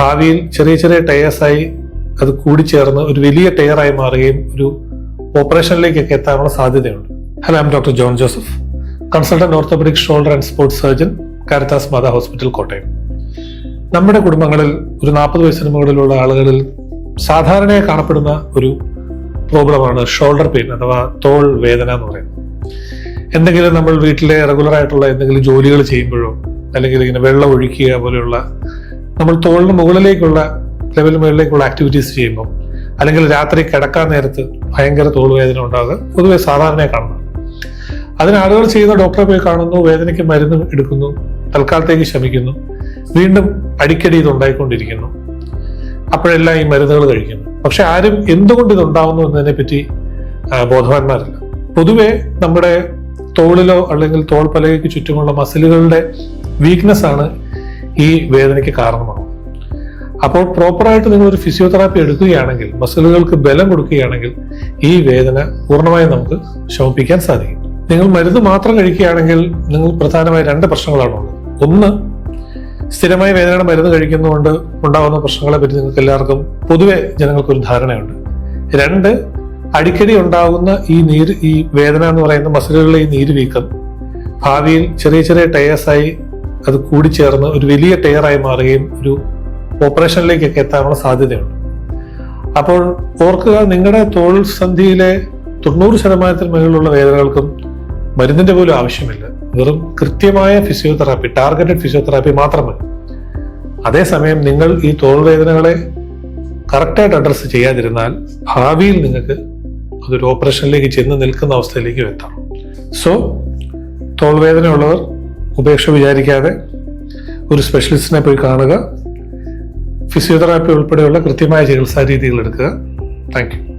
ഭാവിയിൽ ചെറിയ ചെറിയ ടയേഴ്സായി അത് കൂടിച്ചേർന്ന് ഒരു വലിയ ടയറായി മാറുകയും ഒരു ഓപ്പറേഷനിലേക്കൊക്കെ എത്താനുള്ള സാധ്യതയുണ്ട്. Hello doctor John Joseph consultant orthopaedic shoulder and sports surgeon Caritas Mata hospital Kottayam നമ്മുടെ കുടുംബങ്ങളിൽ ഒരു നാൽപ്പത് വയസ്സിന് മുകളിലുള്ള ആളുകളിൽ സാധാരണയായി കാണപ്പെടുന്ന ഒരു പ്രോബ്ലമാണ് ഷോൾഡർ പെയിൻ അഥവാ തോൾ വേദന എന്ന് പറയുന്നത്. എന്തെങ്കിലും നമ്മൾ വീട്ടിലെ റെഗുലർ ആയിട്ടുള്ള എന്തെങ്കിലും ജോലികൾ ചെയ്യുമ്പോഴോ അല്ലെങ്കിൽ ഇങ്ങനെ വെള്ളം ഒഴിക്കുക പോലെയുള്ള നമ്മൾ തോളിന് മുകളിലേക്കുള്ള ലെവൽ മുകളിലേക്കുള്ള ആക്ടിവിറ്റീസ് ചെയ്യുമ്പോൾ അല്ലെങ്കിൽ രാത്രി കിടക്കാൻ നേരത്ത് ഭയങ്കര തോൾ വേദന ഉണ്ടാകുക പൊതുവെ സാധാരണ കാണുന്നത്. അതിന് ആളുകൾ ചെയ്യുന്ന ഡോക്ടറെ പോയി കാണുന്നു വേദനയ്ക്ക് മരുന്ന് എടുക്കുന്നു തൽക്കാലത്തേക്ക് ശമിക്കുന്നു വീണ്ടും അടിക്കടി ഇത് ഉണ്ടായിക്കൊണ്ടിരിക്കുന്നു. അപ്പോഴെല്ലാം ഈ മരുന്നുകൾ കഴിക്കുന്നു. പക്ഷെ ആരും എന്തുകൊണ്ട് ഇത് ഉണ്ടാവുന്നു എന്നതിനെ പറ്റി ബോധവാന്മാരല്ല. പൊതുവെ നമ്മുടെ തോളിലോ അല്ലെങ്കിൽ തോൾ പലകയ്ക്ക് ചുറ്റുമുള്ള മസിലുകളുടെ വീക്ക്നെസ് ആണ് ഈ വേദനയ്ക്ക് കാരണമാകും. അപ്പോൾ പ്രോപ്പറായിട്ട് നിങ്ങൾ ഒരു ഫിസിയോതെറാപ്പി എടുക്കുകയാണെങ്കിൽ മസിലുകൾക്ക് ബലം കൊടുക്കുകയാണെങ്കിൽ ഈ വേദന പൂർണമായും നമുക്ക് ശമിപ്പിക്കാൻ സാധിക്കും. നിങ്ങൾ മരുന്ന് മാത്രം കഴിക്കുകയാണെങ്കിൽ നിങ്ങൾ പ്രധാനമായി രണ്ട് പ്രശ്നങ്ങളാണ് ഉള്ളത്. ഒന്ന് സ്ഥിരമായ വേദനയുടെ മരുന്ന് കഴിക്കുന്നതുകൊണ്ട് ഉണ്ടാകുന്ന പ്രശ്നങ്ങളെ പറ്റി നിങ്ങൾക്ക് എല്ലാവർക്കും പൊതുവെ ജനങ്ങൾക്കൊരു ധാരണയുണ്ട്. രണ്ട് അടിക്കടി ഉണ്ടാകുന്ന ഈ നീര് ഈ വേദന എന്ന് പറയുന്ന മസിലുകളിലെ ഈ നീര് വീക്കം ഭാവിയിൽ ചെറിയ ചെറിയ ടയേഴ്സായി അത് കൂടിച്ചേർന്ന് ഒരു വലിയ ടയറായി മാറുകയും ഒരു ഓപ്പറേഷനിലേക്കൊക്കെ എത്താനുള്ള സാധ്യതയുണ്ട്. അപ്പോൾ ഓർക്കുക നിങ്ങളുടെ തോൾ സന്ധിയിലെ തൊണ്ണൂറ് ശതമാനത്തിന് മുകളിലുള്ള വേദനകൾക്കും മരുന്നിന്റെ പോലും ആവശ്യമില്ല. വെറും കൃത്യമായ ഫിസിയോതെറാപ്പി ടാർഗറ്റഡ് ഫിസിയോതെറാപ്പി മാത്രമേ. മതി അതേസമയം നിങ്ങൾ ഈ തോൾ വേദനകളെ കറക്റ്റായിട്ട് അഡ്രസ്സ് ചെയ്യാതിരുന്നാൽ ഭാവിയിൽ നിങ്ങൾക്ക് അതൊരു ഓപ്പറേഷനിലേക്ക് ചെന്ന് നിൽക്കുന്ന അവസ്ഥയിലേക്ക് എത്താം. സോ തോൾ വേദനയുള്ളവർ ഉപേക്ഷ വിചാരിക്കാതെ ഒരു സ്പെഷ്യലിസ്റ്റിനെ പോയി കാണുക. ഫിസിയോതെറാപ്പി ഉൾപ്പെടെയുള്ള കൃത്യമായ ചികിത്സാ രീതികൾ എടുക്കുക. Thank you